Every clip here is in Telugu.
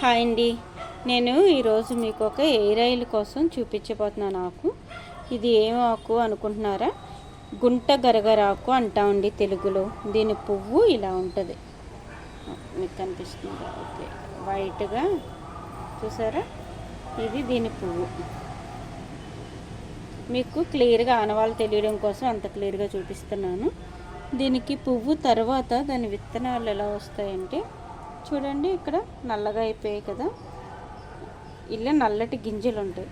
హాయ్ అండి. నేను ఈరోజు మీకు ఒక ఎయిర్ ఆయిల్ కోసం చూపించబోతున్నాను ఆకు. ఇది ఏం ఆకు అనుకుంటున్నారా? గుంట గరగరాకు అంటామండి తెలుగులో. దీని పువ్వు ఇలా ఉంటుంది. మీకు అనిపిస్తుంది ఓకే. వైట్గా చూసారా? ఇది దీని పువ్వు. మీకు క్లియర్గా ఆనవాళ్ళు తెలియడం కోసం అంత క్లియర్గా చూపిస్తున్నాను. దీనికి పువ్వు తర్వాత దాని విత్తనాలు ఎలా వస్తాయంటే చూడండి ఇక్కడ నల్లగా అయిపోయాయి కదా. ఇలా నల్లటి గింజలు ఉంటాయి.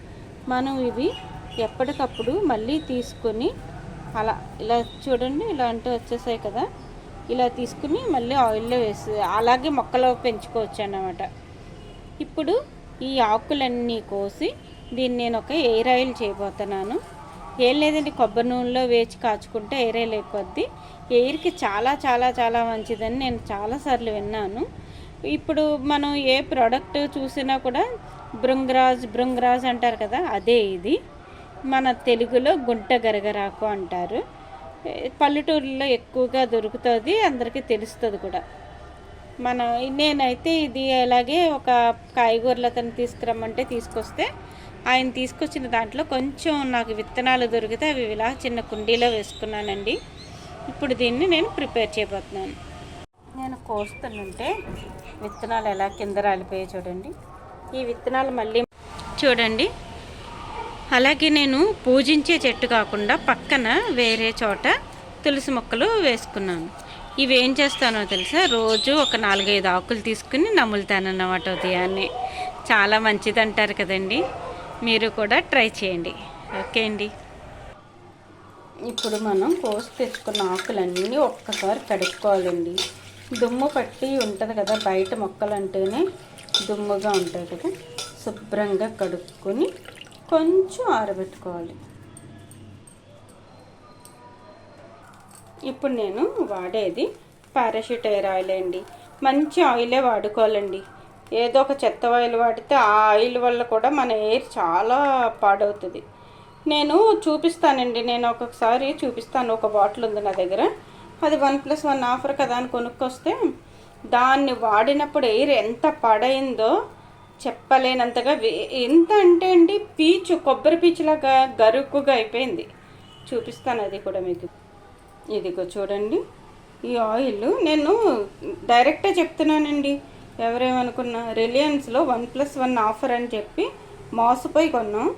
మనం ఇవి ఎప్పటికప్పుడు మళ్ళీ తీసుకొని అలా ఇలా చూడండి ఇలాంటివి వచ్చేసాయి కదా. ఇలా తీసుకుని మళ్ళీ ఆయిల్లో వేసి అలాగే మొక్కలు పెంచుకోవచ్చు అన్నమాట. ఇప్పుడు ఈ ఆకులన్నీ కోసి దీన్ని నేను ఒక ఎయిర్ ఆయిల్ చేయబోతున్నాను. ఏం లేదండి కొబ్బరి నూనెలో వేచి కాచుకుంటే ఎయిర్ ఆయిల్ అయిపోద్ది. ఎయిర్కి చాలా చాలా చాలా మంచిదని నేను చాలాసార్లు విన్నాను. ఇప్పుడు మనం ఏ ప్రోడక్ట్ చూసినా కూడా బృంగరాజ్ బృంగరాజ్ అంటారు కదా అదే ఇది. మన తెలుగులో గుంట గరగరాకు అంటారు. పల్లెటూరులో ఎక్కువగా దొరుకుతుంది అందరికీ తెలుస్తుంది కూడా. మన నేనైతే ఇది అలాగే ఒక కాయగూరలు అతను తీసుకురమ్మంటే తీసుకొస్తే ఆయన తీసుకొచ్చిన దాంట్లో కొంచెం నాకు విత్తనాలు దొరికితే అవి ఇలా చిన్న కుండీలో వేసుకున్నానండి. ఇప్పుడు దీన్ని నేను ప్రిపేర్ చేయబోతున్నాను. కోస్తుంటే విత్తనాలు ఎలా కింద రాలిపోయాయి చూడండి. ఈ విత్తనాలు మళ్ళీ చూడండి. అలాగే నేను పూజించే చెట్టు కాకుండా పక్కన వేరే చోట తులసి మొక్కలు వేసుకున్నాను. ఇవి ఏం చేస్తానో తెలుసా? రోజు ఒక నాలుగైదు ఆకులు తీసుకుని నములుతానన్నమాట ఉదయాన్నే. చాలా మంచిది అంటారు కదండి. మీరు కూడా ట్రై చేయండి. ఓకే అండి. ఇప్పుడు మనం కోసి తెచ్చుకున్న ఆకులన్నీ ఒక్కసారి కడుక్కోవాలండి. దుమ్ము పట్టి ఉంటుంది కదా బయట మొక్కలు అంటేనే దుమ్ముగా ఉంటాయి కదా. శుభ్రంగా కడుక్కొని కొంచెం ఆరబెట్టుకోవాలి. ఇప్పుడు నేను వాడేది పారాషూట్ ఎయిర్ ఆయిల్ అండి. మంచి ఆయిలే వాడుకోవాలండి. ఏదో ఒక చెత్త ఆయిల్ వాడితే ఆ ఆయిల్ వల్ల కూడా మన ఎయిర్ చాలా పాడవుతుంది. నేను చూపిస్తానండి నేను ఒక్కొక్కసారి చూపిస్తాను. ఒక బాటిల్ ఉంది నా దగ్గర. అది వన్ ప్లస్ వన్ ఆఫర్ కదా అని కొనుక్కొస్తే దాన్ని వాడినప్పుడు ఎయిర్ ఎంత పడైందో చెప్పలేనంతగా వే- ఎంత అంటే అండి పీచు కొబ్బరి పీచులాగా గరుకుగా అయిపోయింది. చూపిస్తాను అది కూడా మీకు. ఇదిగో చూడండి ఈ ఆయిల్ నేను డైరెక్టే చెప్తున్నానండి. ఎవరేమనుకున్నా రిలయన్స్లో వన్ ప్లస్ వన్ ఆఫర్ అని చెప్పి మోసపోయి కొన్నాం.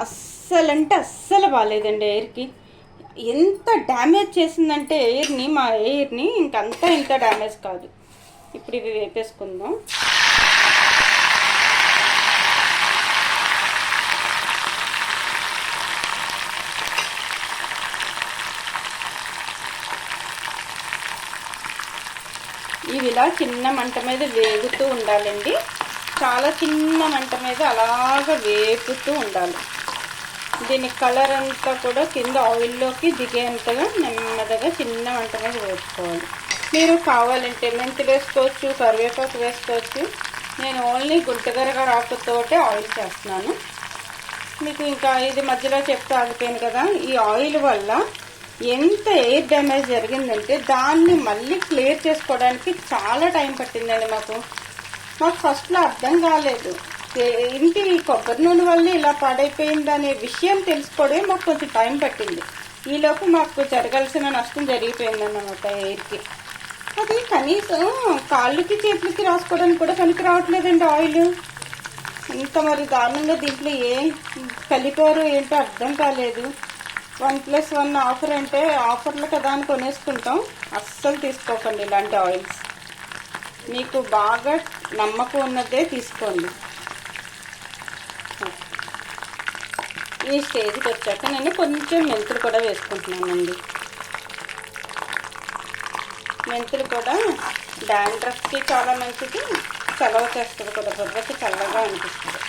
అస్సలంటే అస్సలు బాగాలేదండి ఎయిర్కి. ఎంత డ్యామేజ్ చేసిందంటే ఎయిర్ని మా ఎయిర్ని ఇంకంతా ఇంత డ్యామేజ్ కాదు. ఇప్పుడు ఇవి వేపేసుకుందాం. ఇవి ఇలా చిన్న మంట మీద వేగుతూ ఉండాలండి. చాలా చిన్న మంట మీద అలాగ వేపుతూ ఉండాలి. దీని కలర్ అంతా కూడా కింద ఆయిల్లోకి దిగేంతగా నెమ్మదిగా చిన్న వంట మీద వేసుకోవాలి మీరు కావాలంటే మెంతి వేసుకోవచ్చు కరివేపాకు వేసుకోవచ్చు. నేను ఓన్లీ గుంటగరగా రాకుతోటే ఆయిల్ చేస్తున్నాను. మీకు ఇంకా ఇది మధ్యలో చెప్తే ఆగిపోయింది కదా. ఈ ఆయిల్ వల్ల ఎంత ఎయిర్ డ్యామేజ్ జరిగిందంటే దాన్ని మళ్ళీ క్లియర్ చేసుకోవడానికి చాలా టైం పట్టిందండి మాకు. మాకు ఫస్ట్లో అర్థం కాలేదు. ఇంటి ఏంటి కొబ్బరి నూనె వల్ల ఇలా పాడైపోయింది అనే విషయం తెలుసుకోవడమే మాకు కొంచెం టైం పట్టింది. ఈలోపు మాకు జరగాల్సిన నష్టం జరిగిపోయింది అన్నమాట ఎయిర్కి. అది కనీసం కాళ్ళకి చేతులకి రాసుకోవడానికి కూడా పనికి రావట్లేదండి ఆయిల్. ఇంత మరి దారుణంగా దీంట్లో ఏం కలిపారు ఏంటో అర్థం కాలేదు. వన్ ప్లస్ వన్ ఆఫర్ అంటే ఆఫర్లు కదా అని కొనేసుకుంటాం. అస్సలు తీసుకోకండి ఇలాంటి ఆయిల్స్. మీకు బాగా నమ్మకం ఉన్నదే తీసుకోండి. ఈ స్టేజ్కి వచ్చాక నేను కొంచెం మెంతులు కూడా వేసుకుంటున్నానండి. మెంతులు కూడా డాండ్రఫ్కి చాలా మంచిది చలవ చేస్తుంది కూడా బుర్రకి చల్లగా అనిపిస్తుంది.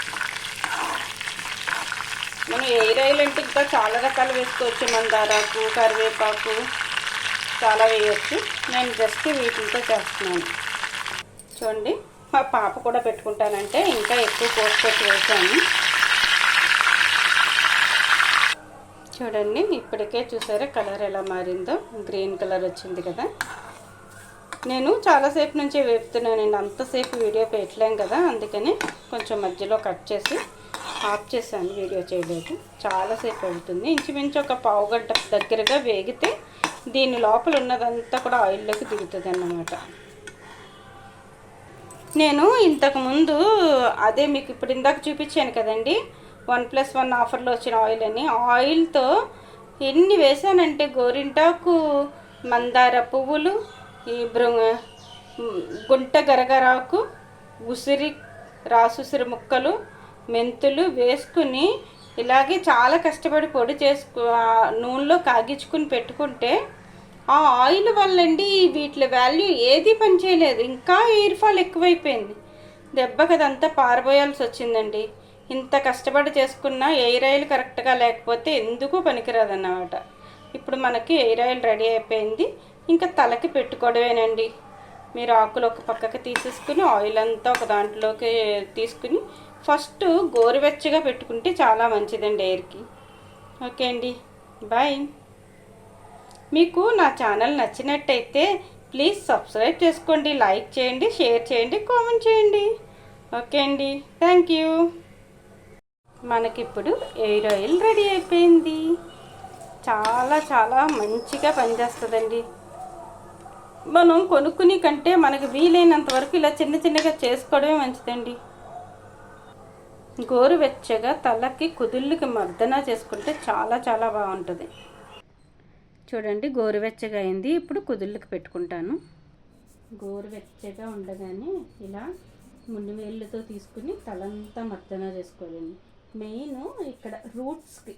మనం ఎయిర్ ఆయిల్ అంటే ఇంకా చాలా రకాలు వేసుకోవచ్చు మందారాకు కరివేపాకు చాలా వేయచ్చు. నేను జస్ట్ వీటితో చేస్తున్నాను. చూడండి మా పాప కూడా పెట్టుకుంటానంటే ఇంకా ఎక్కువ కోసుకొచ్చి వేసాను. చూడండి ఇప్పటికే చూసారా కలర్ ఎలా మారిందో? గ్రీన్ కలర్ వచ్చింది కదా. నేను చాలాసేపు నుంచే వేపుతున్నానండి. అంతసేపు వీడియో పెట్టలేం కదా అందుకని కొంచెం మధ్యలో కట్ చేసి ఆఫ్ చేశాను వీడియో చేయలేదు. చాలాసేపు అవుతుంది ఇంచుమించు ఒక పావు గంట దగ్గరగా వేగితే దీని లోపల ఉన్నదంతా కూడా ఆయిల్లోకి దిగుతుంది అన్నమాట నేను ఇంతకుముందు అదే మీకు ఇప్పుడు ఇందాక చూపించాను కదండి. వన్ ప్లస్ వన్ ఆఫర్లో వచ్చిన ఆయిల్ అని. ఆయిల్తో ఎన్ని వేసానంటే గోరింటాకు మందార పువ్వులు ఈ బృ గుంట గరగరాకు ఉసిరి రాసుసిరి ముక్కలు మెంతులు వేసుకుని ఇలాగే చాలా కష్టపడి పొడి చేసుకు ఆ నూనెలో కాగించుకుని పెట్టుకుంటే ఆ ఆయిల్ వల్లండి వీటి వాల్యూ ఏది పనిచేయలేదు. ఇంకా ఎయిర్ ఫాల్ ఎక్కువైపోయింది. దెబ్బకి అదంతా పారబోయాల్సి వచ్చిందండి. ఇంత కష్టపడి చేసుకున్న ఎయిర్ ఆయిల్ కరెక్ట్గా లేకపోతే ఎందుకు పనికిరాదన్నమాట. ఇప్పుడు మనకి ఎయిర్ ఆయిల్ రెడీ అయిపోయింది. ఇంకా తలకి పెట్టుకోవడమేనండి మీరు ఆకులు ఒక పక్కకి తీసేసుకుని ఆయిల్ అంతా ఒక దాంట్లోకి తీసుకుని ఫస్ట్ గోరువెచ్చగా పెట్టుకుంటే చాలా మంచిదండి ఎయిర్కి. ఓకే అండి. బాయ్. మీకు నా ఛానల్ నచ్చినట్టయితే ప్లీజ్ సబ్స్క్రైబ్ చేసుకోండి లైక్ చేయండి షేర్ చేయండి కామెంట్ చేయండి. ఓకే అండి. Thank you. మనకిప్పుడు ఎయిర్ ఆయిల్ రెడీ అయిపోయింది. చాలా చాలా మంచిగా పనిచేస్తుందండి. మనం కొనుక్కుని కంటే మనకు వీలైనంత వరకు ఇలా చిన్న చిన్నగా చేసుకోవడమే మంచిదండి. గోరువెచ్చగా తలకి కుదుళ్ళకి మర్దన చేసుకుంటే చాలా చాలా బాగుంటుంది. చూడండి గోరువెచ్చగా అయింది. ఇప్పుడు కుదుళ్ళకి పెట్టుకుంటాను. గోరువెచ్చగా ఉండగానే ఇలా మున్ని వేళ్ళతో తీసుకుని తలంతా మర్దన చేసుకోవాలండి. మెయిన్ ఇక్కడ రూట్స్కి.